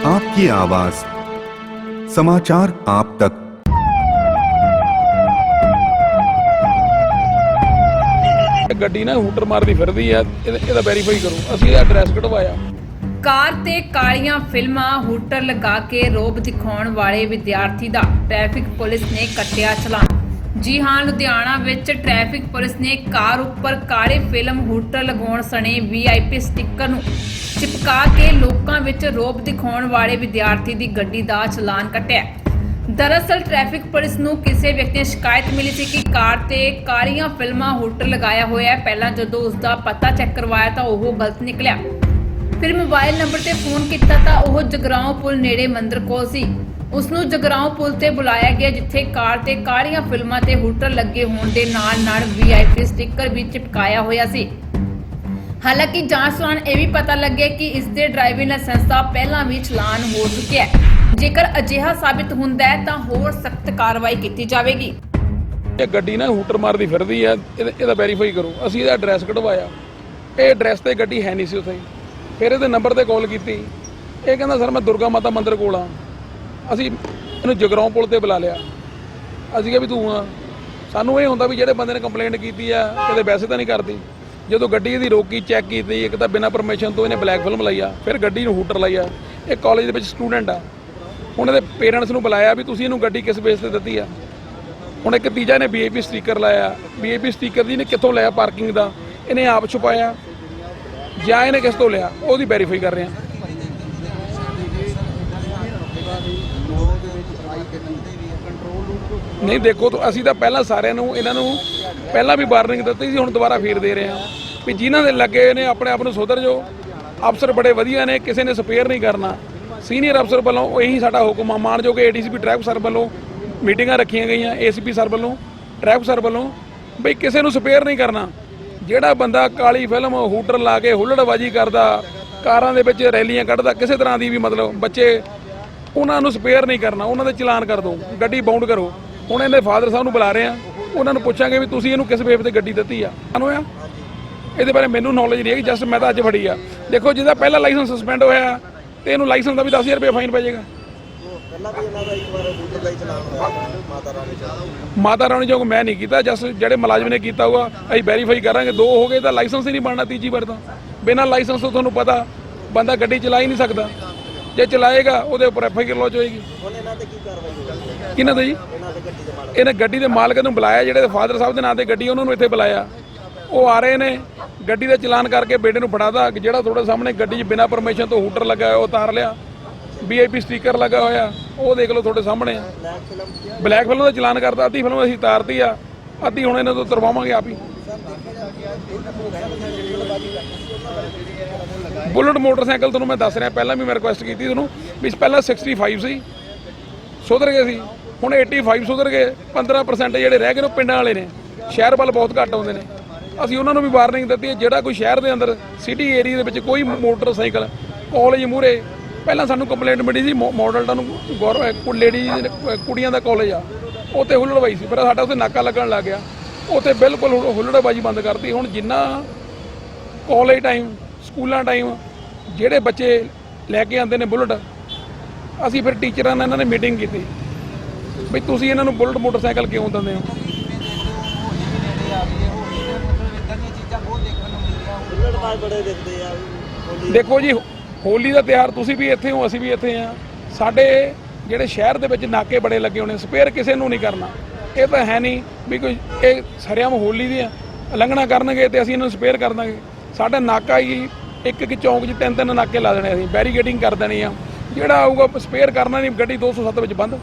आपकी आवाज समाचार आप तक ਇਹ ਗੱਡੀ ਨਾ ਹੂਟਰ ਮਾਰਦੀ ਫਿਰਦੀ ਆ ਇਹਦਾ ਇਹਦਾ ਵੈਰੀਫਾਈ ਕਰੋ ਅਸੀਂ ਇਹਦਾ ਐਡਰੈਸ ਕਢਵਾਇਆ ਕਾਰ ਤੇ ਕਾਲੀਆਂ ਫਿਲਮਾਂ ਹੂਟਰ ਲਗਾ ਕੇ ਰੋਬ ਦਿਖਾਉਣ ਵਾਲੇ ਵਿਦਿਆਰਥੀ ਦਾ ਟ੍ਰੈਫਿਕ ਪੁਲਿਸ ਨੇ ਕੱਟਿਆ ਚਲਾਨ ਜੀ ਹਾਂ ਲੁਧਿਆਣਾ ਵਿੱਚ ਟ੍ਰੈਫਿਕ ਪੁਲਿਸ ਨੇ ਕਾਰ ਉੱਪਰ ਕਾਲੇ ਫਿਲਮ ਹੂਟਰ ਲਗਾਉਣ ਸਣੇ ਵੀਆਈਪੀ ਸਟicker ਨੂੰ ਚਿਪਕਾ ਕੇ ਲੋਕਾਂ ਵਿੱਚ ਰੋਬ ਦਿਖਾਉਣ ਵਾਲੇ ਵਿਦਿਆਰਥੀ ਦੀ ਗੱਡੀ ਦਾ ਚਲਾਨ ਕੱਟਿਆ। ਦਰਅਸਲ ਟ੍ਰੈਫਿਕ ਪੁਲਿਸ ਨੂੰ ਕਿਸੇ ਵਿਅਕਤੀ ਨੇ ਸ਼ਿਕਾਇਤ ਮਿਲੀ ਸੀ ਕਿ ਕਾਰ ਤੇ ਕਾਲੀਆਂ ਫਿਲਮਾਂ ਹੂਟਰ ਲਗਾਇਆ ਹੋਇਆ ਹੈ। ਪਹਿਲਾਂ ਜਦੋਂ ਉਸ ਦਾ ਪਤਾ ਚੈੱਕ ਕਰਵਾਇਆ ਤਾਂ ਉਹ ਗਲਤ ਨਿਕਲਿਆ। ਫਿਰ ਮੋਬਾਈਲ ਨੰਬਰ ਤੇ ਫੋਨ ਕੀਤਾ ਤਾਂ ਉਹ ਜਗਰਾਉਂ ਪੁਲ ਨੇੜੇ ਮੰਦਰ ਕੋਲ ਸੀ। ਉਸ ਨੂੰ ਜਗਰਾਉਂ ਪੁਲ ਤੇ ਬੁਲਾਇਆ ਗਿਆ, ਜਿੱਥੇ ਕਾਰ ਤੇ ਕਾਲੀਆਂ ਫਿਲਮਾਂ ਤੇ ਹੂਟਰ ਲੱਗੇ ਹੋਣ ਦੇ ਨਾਲ ਨਾਲ ਵੀਆਈਪੀ ਸਟicker ਵੀ ਚਿਪਕਾਇਆ ਹੋਇਆ ਸੀ। ਹਾਲਾਂਕਿ ਜਾਂਚ ਦੌਰਾਨ ਇਹ ਵੀ ਪਤਾ ਲੱਗਿਆ ਕਿ ਇਸ ਦੇ ਡਰਾਈਵਿੰਗ ਲਾਇਸੈਂਸ ਦਾ ਪਹਿਲਾਂ ਵੀ ਚਲਾਨ ਹੋ ਚੁੱਕਿਆ ਹੈ। ਜੇਕਰ ਅਜਿਹਾ ਸਾਬਿਤ ਹੁੰਦਾ ਹੈ, ਤਾਂ ਹੋਰ ਸਖਤ ਕਾਰਵਾਈ ਕੀਤੀ ਜਾਵੇਗੀ। ਇਹ ਗੱਡੀ ਨਾ ਹੂਟਰ ਮਾਰਦੀ ਫਿਰਦੀ ਹੈ ਇਹਦਾ ਇਹਦਾ ਵੈਰੀਫਾਈ ਕਰੋ। ਅਸੀਂ ਇਹਦਾ ਐਡਰੈਸ ਕਢਵਾਇਆ। ਇਹ ਐਡਰੈਸ ਤੇ ਗੱਡੀ ਹੈ ਨਹੀਂ ਸੀ ਉੱਥੇ। ਫਿਰ ਇਹਦੇ ਨੰਬਰ ਤੇ ਕਾਲ ਕੀਤੀ। ਇਹ ਕਹਿੰਦਾ, ਸਰ, ਮੈਂ ਦੁਰਗਾ ਮਾਤਾ ਮੰਦਿਰ ਕੋਲ ਆ। ਅਸੀਂ ਇਹਨੂੰ ਜਗਰਾਉਂ ਪੁਲ ਤੇ ਬੁਲਾ ਲਿਆ। ਅਸੀਂ ਕਿਹਾ ਵੀ ਤੂੰ ਆ। ਸਾਨੂੰ ਇਹ ਹੁੰਦਾ ਵੀ ਜਿਹੜੇ ਬੰਦੇ ਨੇ ਕੰਪਲੇਂਟ ਕੀਤੀ ਆ ਕਿਤੇ ਵੈਸੇ ਤਾਂ ਨਹੀਂ ਕਰਦੀ। ਜਦੋਂ ਗੱਡੀ ਇਹਦੀ ਰੋਕੀ ਚੈੱਕ ਕੀਤੀ, ਇੱਕ ਤਾਂ ਬਿਨਾਂ ਪਰਮਿਸ਼ਨ ਤੋਂ ਇਹਨੇ ਬਲੈਕ ਫਿਲਮ ਲਾਈ ਆ, ਫਿਰ ਗੱਡੀ ਨੂੰ ਹੂਟਰ ਲਾਈ ਆ। ਇਹ ਕਾਲਜ ਦੇ ਵਿੱਚ ਸਟੂਡੈਂਟ ਆ। ਹੁਣ ਇਹਦੇ ਪੇਰੈਂਟਸ ਨੂੰ ਬੁਲਾਇਆ ਵੀ ਤੁਸੀਂ ਇਹਨੂੰ ਗੱਡੀ ਕਿਸ ਬੇਸ ਤੇ ਦਿੱਤੀ ਆ? ਹੁਣ ਇੱਕ ਤੀਜਾ ਨੇ ਵੀਆਈਪੀ ਸਟicker ਲਾਇਆ। ਵੀਆਈਪੀ ਸਟicker ਦੀ ਨੇ ਕਿੱਥੋਂ ਲਿਆ ਪਾਰਕਿੰਗ ਦਾ? ਇਹਨੇ ਆਪ ਛੁਪਾਇਆ। ਜਾਂ ਇਹਨੇ ਕਿਸ ਤੋਂ ਲਿਆ? ਉਹਦੀ ਵੈਰੀਫਾਈ ਕਰ ਰਹੇ ਆ। ਨਹੀਂ, ਦੇਖੋ ਤਾਂ, ਅਸੀਂ ਤਾਂ ਪਹਿਲਾਂ ਸਾਰਿਆਂ ਨੂੰ, ਇਹਨਾਂ ਨੂੰ ਪਹਿਲਾਂ ਵੀ ਵਾਰਨਿੰਗ ਦਿੱਤੀ ਸੀ, ਹੁਣ ਦੁਬਾਰਾ ਫੇਰ ਦੇ ਰਹੇ ਹਾਂ। ਵੀ ਜਿਨ੍ਹਾਂ ਦੇ ਲੱਗੇ ਨੇ, ਆਪਣੇ ਆਪ ਨੂੰ ਸੁਧਰ ਜੋ ਅਫਸਰ ਬੜੇ ਵਧੀਆ ਨੇ, ਕਿਸੇ ਨੇ ਸਪੇਅਰ ਨਹੀਂ ਕਰਨਾ। ਸੀਨੀਅਰ ਅਫਸਰ ਵੱਲੋਂ ਇਹੀ ਸਾਡਾ ਹੁਕਮ ਆ। ਮਾਨਯੋਗ ਏਡੀਸੀਪੀ ਟ੍ਰੈਫਿਕ ਸਰ ਵੱਲੋਂ ਮੀਟਿੰਗਾਂ ਰੱਖੀਆਂ ਗਈਆਂ ਏਸੀਪੀ ਸਰ ਵੱਲੋਂ, ਟ੍ਰੈਫਿਕ ਸਰ ਵੱਲੋਂ, ਬਈ ਕਿਸੇ ਨੂੰ ਸਪੇਅਰ ਨਹੀਂ ਕਰਨਾ। ਜਿਹੜਾ ਬੰਦਾ ਕਾਲੀ ਫਿਲਮ, ਹੂਟਰ ਲਾ ਕੇ ਹੁੱਲੜਬਾਜੀ ਕਰਦਾ, ਕਾਰਾਂ ਦੇ ਵਿੱਚ ਰੈਲੀਆਂ ਕੱਢਦਾ, ਕਿਸੇ ਤਰ੍ਹਾਂ ਦੀ ਵੀ ਮਤਲਬ ਬੱਚੇ, ਉਹਨਾਂ ਨੂੰ ਸਪੇਅਰ ਨਹੀਂ ਕਰਨਾ, ਉਹਨਾਂ ਦੇ ਚਲਾਨ ਕਰ ਦਿਓ ਗੱਡੀ ਬਾਉਂਡ ਕਰੋ। ਹੁਣ ਇਹਦੇ ਫਾਦਰ ਸਾਹਿਬ ਨੂੰ ਬੁਲਾ ਰਹੇ ਆ, ਉਹਨਾਂ ਨੂੰ ਪੁੱਛਾਂਗੇ ਵੀ ਤੁਸੀਂ ਇਹਨੂੰ ਕਿਸ ਵੇਵ ਤੇ ਗੱਡੀ ਦਿੱਤੀ ਆ। ਸਾਨੂੰ ਆ, ਇਹਦੇ ਬਾਰੇ ਮੈਨੂੰ ਨੌਲੇਜ ਨਹੀਂ ਹੈ ਕਿ ਜਸਟ ਮੈਂ ਤਾਂ ਅੱਜ ਫੜੀ ਆ। ਦੇਖੋ, ਜਿਹਦਾ ਪਹਿਲਾ ਲਾਇਸੈਂਸ ਸਸਪੈਂਡ ਹੋਇਆ ਤੇ ਇਹਨੂੰ ਲਾਇਸੈਂਸ ਦਾ ਵੀ 10000 ਰੁਪਏ ਫਾਈਨ ਪੈ ਜਾਏਗਾ। ਮਾਤਾ ਰਾਣੀ ਚਲਾਨ ਮਾਤਾ ਰਾਣੀ ਜੋ ਮੈਂ ਨਹੀਂ ਕੀਤਾ ਜਸਟ ਜਿਹੜੇ ਮੁਲਾਜ਼ਮ ਨੇ ਕੀਤਾ ਹੋਊਗਾ, ਅਸੀਂ ਵੈਰੀਫਾਈ ਕਰਾਂਗੇ, ਦੋ ਹੋ ਗਏ ਤਾਂ ਲਾਇਸੈਂਸ ਹੀ ਨਹੀਂ ਬਣਨਾ ਤੀਜੀ ਵਾਰ ਤਾਂ। ਬਿਨਾਂ ਲਾਇਸੈਂਸ ਤੋਂ ਤੁਹਾਨੂੰ ਪਤਾ, ਬੰਦਾ ਗੱਡੀ ਚਲਾ ਹੀ ਨਹੀਂ ਸਕਦਾ। ਜੇ ਚਲਾਏਗਾ ਉਹਦੇ ਉੱਪਰ ਐਫ ਆਈ ਆਰ ਲੌਜ ਹੋਏਗੀ। ਕਿਹਨਾਂ ਦਾ ਜੀ? ਇਹਨਾਂ ਗੱਡੀ ਦੇ ਮਾਲਕ। ਨੂੰ ਬੁਲਾਇਆ ਜਿਹੜੇ ਫਾਦਰ ਸਾਹਿਬ ਦੇ ਨਾਂ ਤੇ ਗੱਡੀ ਉਹਨਾਂ ਨੂੰ ਇੱਥੇ ਬੁਲਾਇਆ। ਉਹ ਆ ਰਹੇ ਨੇ ਗੱਡੀ ਦਾ ਚਲਾਨ ਕਰਕੇ ਬੇਟੇ ਨੂੰ ਫੜਾਦਾ ਜਿਹੜਾ ਤੁਹਾਡੇ ਸਾਹਮਣੇ ਗੱਡੀ 'ਚ ਬਿਨਾਂ ਪਰਮਿਸ਼ਨ ਤੋਂ ਹੂਟਰ ਲੱਗਾ ਹੋਇਆ ਉਹ ਉਤਾਰ ਲਿਆ। ਵੀਆਈਪੀ ਸਟicker ਲੱਗਾ ਹੋਇਆ ਉਹ ਦੇਖ ਲਓ ਤੁਹਾਡੇ ਸਾਹਮਣੇ। ਬਲੈਕ ਫਿਲਮ ਦਾ ਚਲਾਨ ਕਰਤਾ ਅੱਧੀ ਫਿਲਮ ਅਸੀਂ ਉਤਾਰਤੀ ਆ। ਅੱਧੀ ਹੁਣ ਇਹਨਾਂ ਤੋਂ ਉਤਰਵਾਵਾਂਗੇ ਆਪ ਹੀ। ਬੁਲਟ ਮੋਟਰਸਾਈਕਲ ਤੁਹਾਨੂੰ ਮੈਂ ਦੱਸ ਰਿਹਾ, ਪਹਿਲਾਂ ਵੀ ਮੈਂ ਰਿਕੁਐਸਟ ਕੀਤੀ ਤੁਹਾਨੂੰ, ਵੀ ਪਹਿਲਾਂ 65 ਸੀ, ਸੁਧਰ ਗਏ ਸੀ, ਹੁਣ 85 ਸੁਧਰ ਗਏ 15% ਜਿਹੜੇ ਰਹਿ ਗਏ ਨੇ ਉਹ ਪਿੰਡਾਂ ਵਾਲੇ ਨੇ, ਸ਼ਹਿਰ ਵੱਲ ਬਹੁਤ ਘੱਟ ਆਉਂਦੇ ਨੇ। ਅਸੀਂ ਉਹਨਾਂ ਨੂੰ ਵੀ ਵਾਰਨਿੰਗ ਦਿੱਤੀ ਹੈ, ਜਿਹੜਾ ਕੋਈ ਸ਼ਹਿਰ ਦੇ ਅੰਦਰ ਸਿਟੀ ਏਰੀਆ ਦੇ ਵਿੱਚ ਕੋਈ ਮੋਟਰਸਾਈਕਲ ਕਾਲਜ ਮੂਰੇ ਪਹਿਲਾਂ ਸਾਨੂੰ ਕੰਪਲੇਂਟ ਮਿਲੀ ਸੀ ਮਾਡਲ ਟਾਊਨ ਗੌਰ ਲੇਡੀ ਕੁੜੀਆਂ ਦਾ ਕਾਲਜ ਆ, ਉੱਥੇ ਹੁੱਲੜਬਾਈ ਸੀ ਪਰ ਸਾਡਾ ਉੱਥੇ ਨਾਕਾ ਲੱਗਣ ਲੱਗ ਗਿਆ, ਉੱਥੇ ਬਿਲਕੁਲ ਹੁ- ਹੁੱਲੜਬਾਜੀ ਬੰਦ ਕਰਤੀ, ਹੁਣ ਜਿੰਨਾ ਕਾਲਜ ਟਾਈਮ ਸਕੂਲਾਂ ਟਾਈਮ ਜਿਹੜੇ ਬੱਚੇ ਲੈ ਕੇ ਆਉਂਦੇ ਨੇ ਬੁਲਟ, ਅਸੀਂ ਫਿਰ ਟੀਚਰਾਂ ਨਾਲ ਇਹਨਾਂ ਨੇ ਮੀਟਿੰਗ ਕੀਤੀ। ਵੀ ਤੁਸੀਂ ਇਹਨਾਂ ਨੂੰ ਬੁਲਟ ਮੋਟਰਸਾਈਕਲ ਕਿਉਂ ਦਿੰਦੇ ਹੋ? ਦੇਖੋ ਜੀ, ਹੋਲੀ ਦਾ ਤਿਉਹਾਰ ਤੁਸੀਂ ਵੀ ਇੱਥੇ ਹੋ, ਅਸੀਂ ਵੀ ਇੱਥੇ ਆ ਸਾਡੇ ਜਿਹੜੇ ਸ਼ਹਿਰ ਦੇ ਵਿੱਚ ਨਾਕੇ ਬੜੇ ਲੱਗੇ ਹੋਣੇ, ਸਪੇਅਰ ਕਿਸੇ ਨੂੰ ਨਹੀਂ ਕਰਨਾ। ਇਹ ਤਾਂ ਹੈ ਨਹੀਂ ਵੀ ਕੋਈ, ਇਹ ਸਰਿਆਮ ਹੋਲੀ ਦੀ ਉਲੰਘਣਾ ਕਰਨਗੇ ਤੇ ਅਸੀਂ ਇਹਨਾਂ ਨੂੰ ਸਪੇਅਰ ਕਰ ਦਾਂਗੇ। ਸਾਡਾ ਨਾਕਾ ਹੀ ਇੱਕ ਇੱਕ ਚੌਂਕ 'ਚ ਤਿੰਨ ਤਿੰਨ ਨਾਕੇ ਲਾ ਦੇਣੇ ਅਸੀਂ ਬੈਰੀਗੇਡਿੰਗ ਕਰ ਦੇਣੀ ਆ। ਜਿਹੜਾ ਆਊਗਾ ਸਪੇਅਰ ਕਰਨਾ ਨਹੀਂ, ਗੱਡੀ 207 ਵਿੱਚ ਬੰਦ।